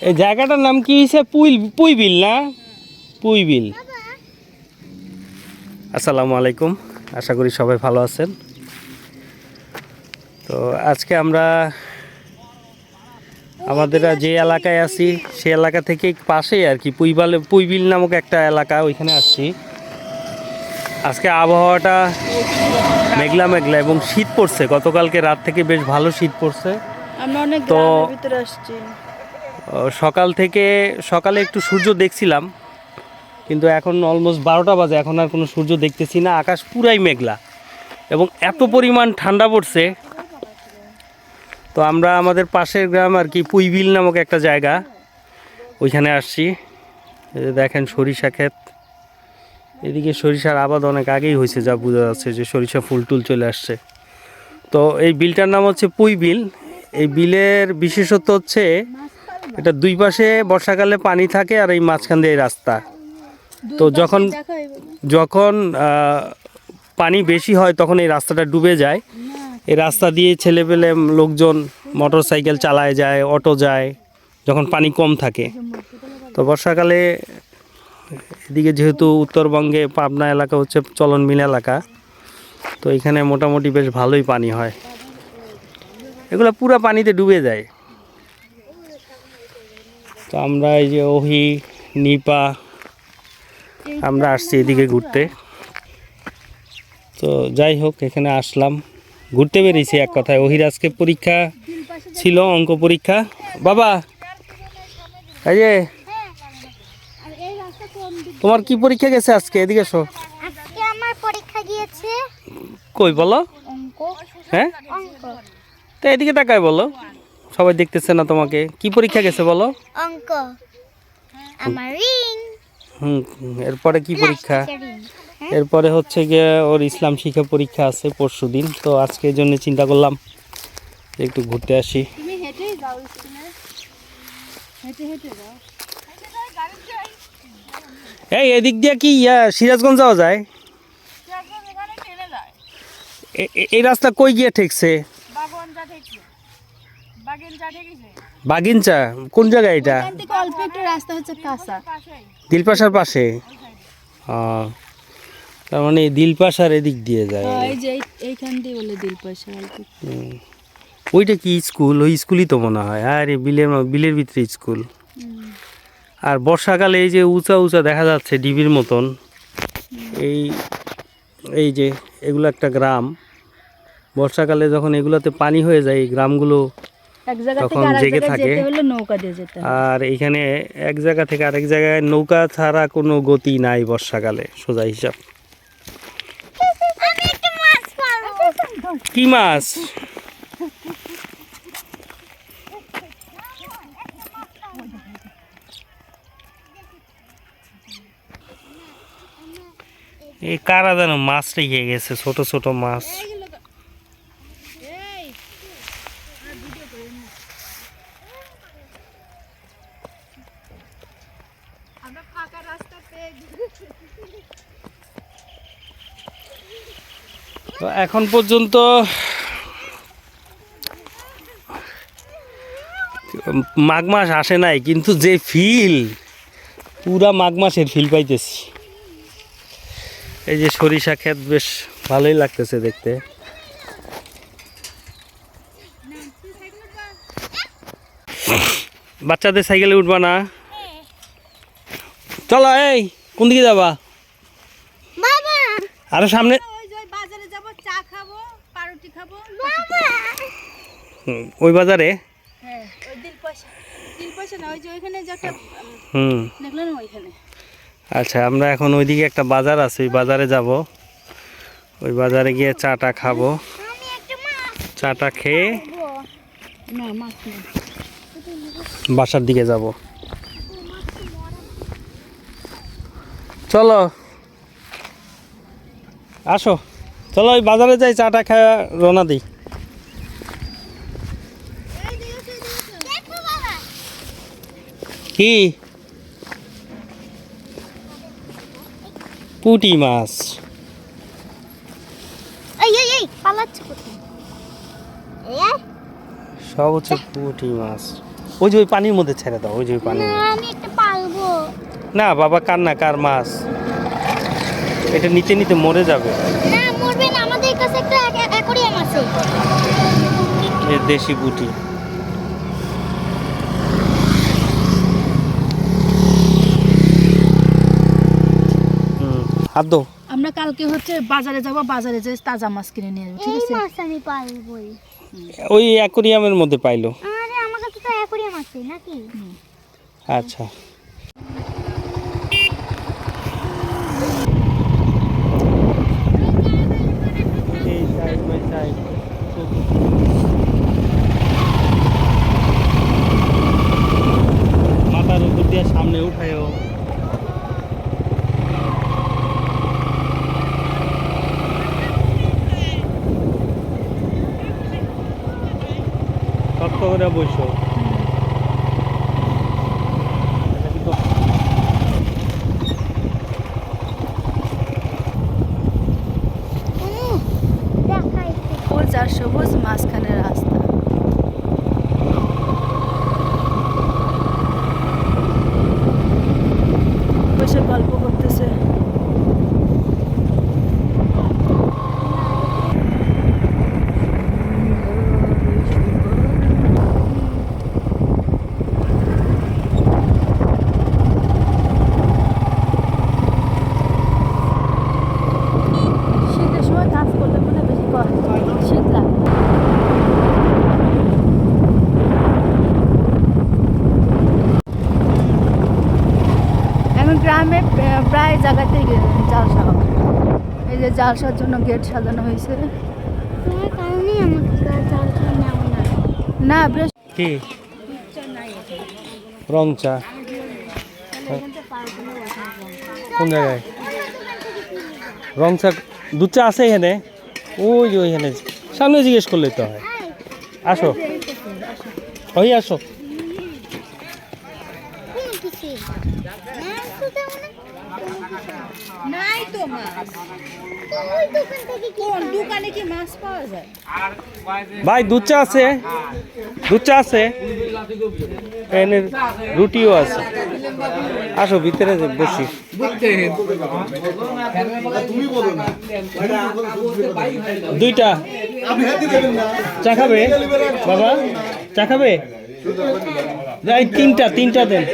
এই জায়গাটার নাম কি হয়েছে পুই পুইবিল না? পুইবিল। আসসালামু আলাইকুম। আশা করি সবাই ভালো আছেন। তো আজকে আমরা আমাদের যে এলাকায় আছি সেই এলাকা থেকে পাশেই আর কি পুইবালে পুইবিল নামক একটা এলাকা ওইখানে আসছি। আজকে আবহাওয়াটা মেঘলা মেঘলা এবং শীত পড়ছে। গতকালকে রাত থেকে বেশ ভালো শীত পড়ছে। তো- ভিতরে আসছি। সকাল থেকে সকালে একটু সূর্য দেখছিলাম, কিন্তু এখন অলমোস্ট বারোটা বাজে, এখন আর কোনো সূর্য দেখতেছি না, আকাশ পুরাই মেঘলা এবং এত পরিমাণ ঠান্ডা পড়ছে। তো আমরা আমাদের পাশের গ্রাম আর কি পুইবিল নামক একটা জায়গা, ওইখানে আসছি। দেখেন সরিষা ক্ষেত, এদিকে সরিষার আবাদ অনেক আগেই হয়েছে, যা বোঝা যাচ্ছে যে সরিষা ফুল টুল চলে আসছে। তো এই বিলটার নাম হচ্ছে পুই বিল এই বিলের বিশেষত্ব হচ্ছে এটা দুই পাশে বর্ষাকালে পানি থাকে আর এই মাঝখান দিয়ে রাস্তা। তো যখন যখন পানি বেশি হয় তখন এই রাস্তাটা ডুবে যায়। এই রাস্তা দিয়ে ছেলেপেলে লোকজন মোটর সাইকেল চালায় যায় অটো যায় যখন পানি কম থাকে। তো বর্ষাকালে এদিকে যেহেতু উত্তরবঙ্গে পাবনা এলাকা হচ্ছে চলনবিল এলাকা তো এখানে মোটামুটি বেশ ভালোই পানি হয়। এগুলো পুরো পানিতে ডুবে যায়। তো আমরা এই যে ওহি নিপা আমরা আসছি এদিকে ঘুরতে। তো যাই হোক এখানে আসলাম। ঘুরতে বেরিয়েছি এক কথায়। ওহির আজকে পরীক্ষা ছিল অঙ্ক পরীক্ষা। বাবা এই যে তোমার কি পরীক্ষা গেছে আজকে? এদিকে এসো। কই বলো? হ্যাঁ? তো এদিকে তাকায় বলো। সবাই দেখতেছে না তোমাকে। কি পরীক্ষা গেছে বলো? অঙ্ক। আমার রিং হুম এরপরে কি পরীক্ষা? এরপরে হচ্ছে গিয়ে ওর ইসলাম শিক্ষা পরীক্ষা আছে পরশু দিন তো আজকে এই জন্য চিন্তা করলাম একটু ঘুরতে আসি। তুমি হেঁটেই যাও হেঁটে হেঁটে যাও। এই এদিক দিয়ে কি ইয়া সিরাজগঞ্জ যাওয়া যায়? এই রাস্তা কই গিয়ে ঠেকছে বাগনটা থেকে বাগিনটা ঠেকেছে বাগিনচা কোন জায়গায় এটা? অল্প একটু রাস্তা হচ্ছে কাঁচা। দিলপাশার পাশে? তার মানে দিলপাশার এদিক দিয়ে যায়। এই যে এইখান দিয়ে বলে দিল পয়সা অল্প একটু। হুম। ওইটা কি স্কুল? ওই স্কুলই তো মনে হয়। আরে বিলের বিলের ভিতরে স্কুল। আর বর্ষাকালে এই যে উঁচা উঁচা দেখা যাচ্ছে ডিবির মতন। এই এই যে এগুলো একটা গ্রাম। বর্ষাকালে যখন এগুলোতে পানি হয়ে যায় এই গ্রামগুলো এক জায়গা তখন থেকে আরেক জেগে জায়গায় থাকে। যেতে হলে নৌকা দিয়ে যেতে আর এখানে এক জায়গা থেকে আরেক জায়গায় নৌকা ছাড়া কোনো গতি নাই বর্ষাকালে সোজা হিসাব। আমি একটা মাছ পাবো কি মাছ? এই কারা যেন মাছ রেখে গেছে ছোট ছোট মাছ আমরা ফাঁকা রাস্তা পেয়ে তো এখন পর্যন্ত মাঘ মাস আসে নাই কিন্তু যে ফিল পুরা মাঘ মাসের ফিল পাইতেছি। এই যে সরিষা ক্ষেত বেশ ভালোই লাগতেছে দেখতে। বাচ্চাদের সাইকেলে উঠবা না? চলো এই! কোন দিকে যাবা? আরও সামনে। ওই বাজারে যাব চা খাব পাউরুটি খাব। বাবা। হুম, ওই বাজারে? হ্যাঁ ওই দিল পয়সা দিল পয়সা না ওই যে ওইখানে যে একটা হুম। দেখল না ওইখানে। আচ্ছা আমরা এখন ওইদিকে একটা বাজার আছে ওই বাজারে যাব। ওই বাজারে গিয়ে চাটা খাব। আমি একটা মাছ চাটা খেয়ে পাবো না মাছ না। বাসার দিকে যাব। চলো। আসো। চলো ওই বাজারে যাই চাটা খাওয়া রওনা দিই। কি? পুটি মাছ। সব হচ্ছে পুঁটি মাছ। ওই যে ওই পানির মধ্যে ছেড়ে দাও ওই যে ওই পানি পালবো না বাবা কার না কার মাছ? এটা নিতে নিতে মরে যাবে। না মরবে না আমাদের কাছে একটা অ্যাকোরিয়াম আছে। এই দেশি বুটি হুম। হাত দাও আমরা কালকে হচ্ছে বাজারে যাব বাজারে যে তাজা মাছ কিনে নিয়ে আসব ঠিক আছে? মাছ আমি পালবই। ওই অ্যাকোরিয়ামের মধ্যে পাইলো। আরে আমার কাছে তো অ্যাকোরিয়াম আছে নাকি? আচ্ছা মাথার উপর দিয়ে সামনে উঠায়ও শক্ত করে বসো সবুজ মাঝখানে রাস্তা বসে গল্প করতেছে শীতের সময় কাজ করলে মনে হয় বেশি কষ্ট হয় শীত লাগে না। এখন গ্রামে প্রা- প্রায় জায়গাতেই জালসা হবে এই যে জালসার জন্য গেট সাজানো হয়েছে। না কি? রং চা। কোন জায়গায়? রং চা, দুধ চা আছে এখানে? ওই যে ওইখানে। সামনে জিজ্ঞেস করলে তো হয়। আসো। ওই আসো কোনো কিছু মাছ তো তেমন না। নাই তো মাছ তো ওই দোকান কি কোন দোকানে কি মাছ পাওয়া যায়? ভাই দুধ চা আছে? দুধ চা আছে? এখানে রুটিও আছে। আসো ভিতরে যে বসি। দুইটা। চা খাবে? বাবা চা খাবে? এই তিনটা তিনটা দেন।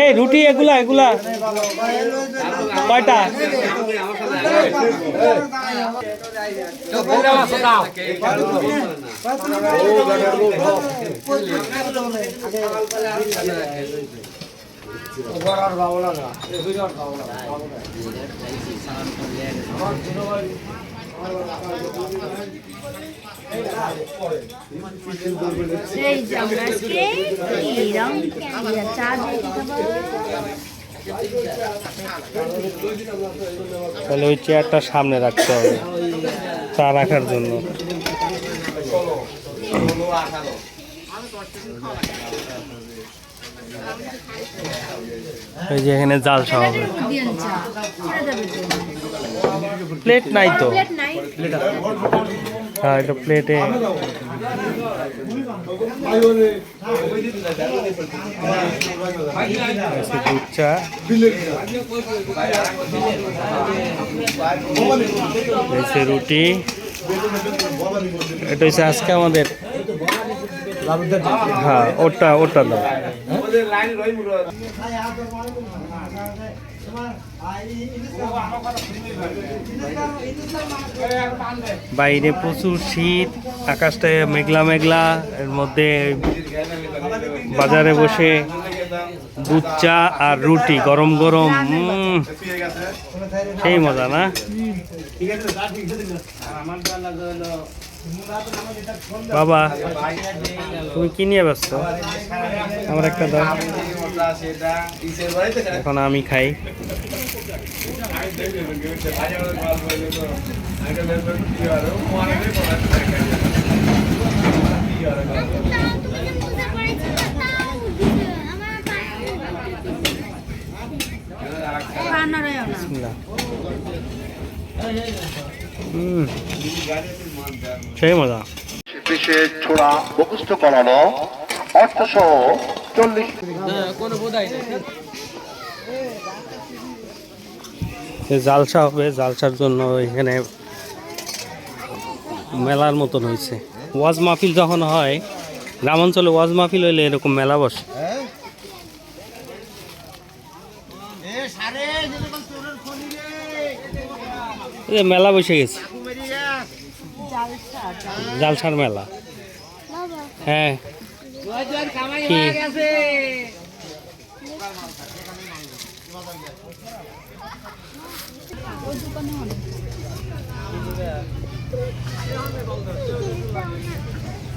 এই রুটি এগুলা এগুলা। কয়টা? এই যে আমরা আজকে ইয়া, চা দিয়ে খাব তাহলে ওই চেয়ারটা সামনে রাখতে হবে। চা রাখার জন্য। এই যে এখানে জাল সহ হবে। প্লেট নাই তো। প্লেট নাই। হ্যাঁ এটা প্লেটে দুধ চা এসে রুটি এটা হচ্ছে আজকে আমাদের হ্যাঁ ওটা ওটা দাও বাইরে প্রচুর শীত, আকাশটা মেঘলা মেঘলা, এর মধ্যে বাজারে বসে দুধ চা আর রুটি, গরম গরম সেই মজা না? বাবা তুমি কি নিয়ে ব্যস্ত? আমার একটা দাও। এখন আমি খাই। হুম সেই মজা। বিশেষ ছোড়া মুখস্থ করানো অর্থসহ চল্লিশ। এ জালসা হবে জালসার জন্য এখানে মেলার মতন হয়েছে। ওয়াজ মাহফিল যখন হয় গ্রামাঞ্চলে ওয়াজ মাহফিল হইলে এরকম মেলা বসে। এই মেলা বসে গেছে। জালসার মেলা। হ্যাঁ।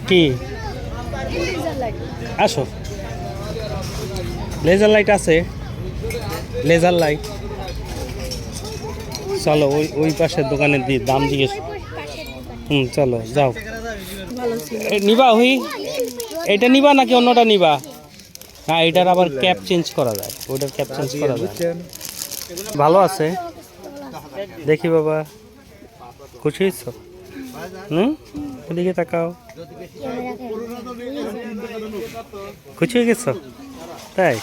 কি? আসো। লেজার লাইট আছে। Laser light. চলো ওই ওই পাশের দোকানে দিয়ে দাম জিজ্ঞেস হুম চলো যাও। নিবা ওই এটা নিবা নাকি অন্যটা নিবা? হ্যাঁ এটার আবার ক্যাপ চেঞ্জ করা যায়। ওটার ক্যাপ চেঞ্জ করা যায়। ভালো আছে। দেখি বাবা। খুশি হয়েছো? হুম? এদিকে তাকাও। খুশি হয়ে গেছ? তাই?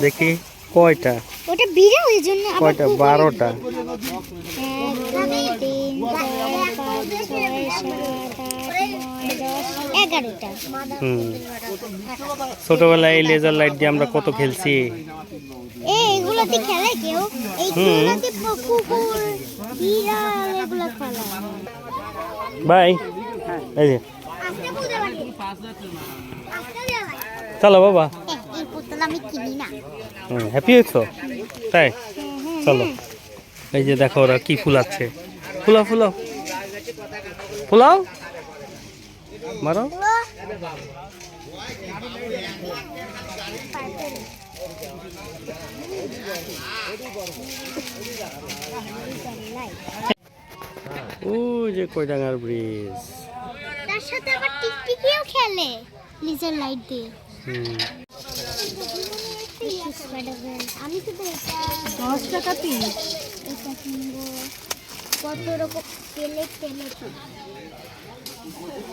দেখি। কয়টা? ওটা বিড়া ওই জন্য কয়টা? বারোটা। ছোটবেলায় এই লেজার লাইট দিয়ে আমরা কত খেলছি? এ খেলে কেউ? এইগুলাতে কুকুর বিড়াল এগুলো খেলা। বাই এই যে। চলো বাবা। আমি কিনি না। হুম হ্যাপি হয়েছো? তাই? চলো। এই যে দেখো ওরা কি ফুলাচ্ছে। ফুলাও ফুলাও। ফুলাও? মারো। ওই যে কয়ডাঙ্গার ব্রিজ তার সাথে আবার টিকটিকিও খেলে। লিজার লাইট দিয়ে। হুম। আমি শুধু এটা দশ টাকা পিস এটা কিনবো। কত রকম তেলে তেলে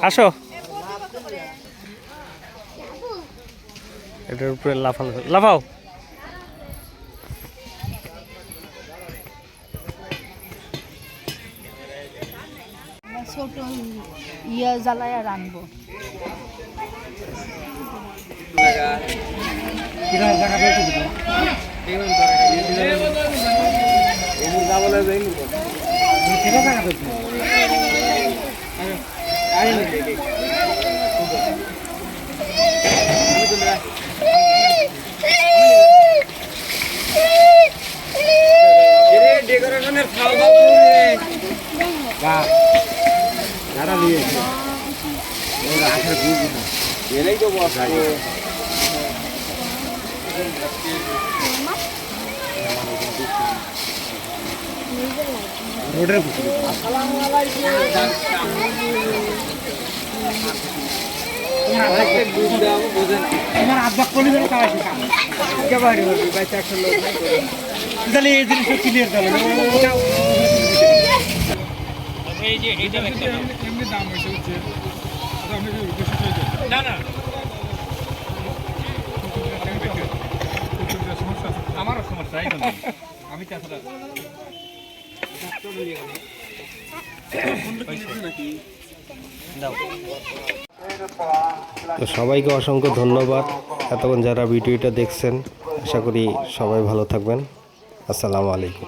আসো। এটার উপরে লাফাল। লাফাও। ছোট ইয়ে জ্বালায় রানবো ডেকোরেশনের খাওয়া বাহ দাঁড়া নিয়েছে আসার এলেই তো বসে। রোডের তাহলে এই জিনিসটা ক্লিয়ার তাহলে এই যে এমনি দাম হয়েছে তো সবাইকে অসংখ্য ধন্যবাদ। এতক্ষণ যারা ভিডিওটা দেখছেন, আশা করি সবাই ভালো থাকবেন। আসসালামু আলাইকুম।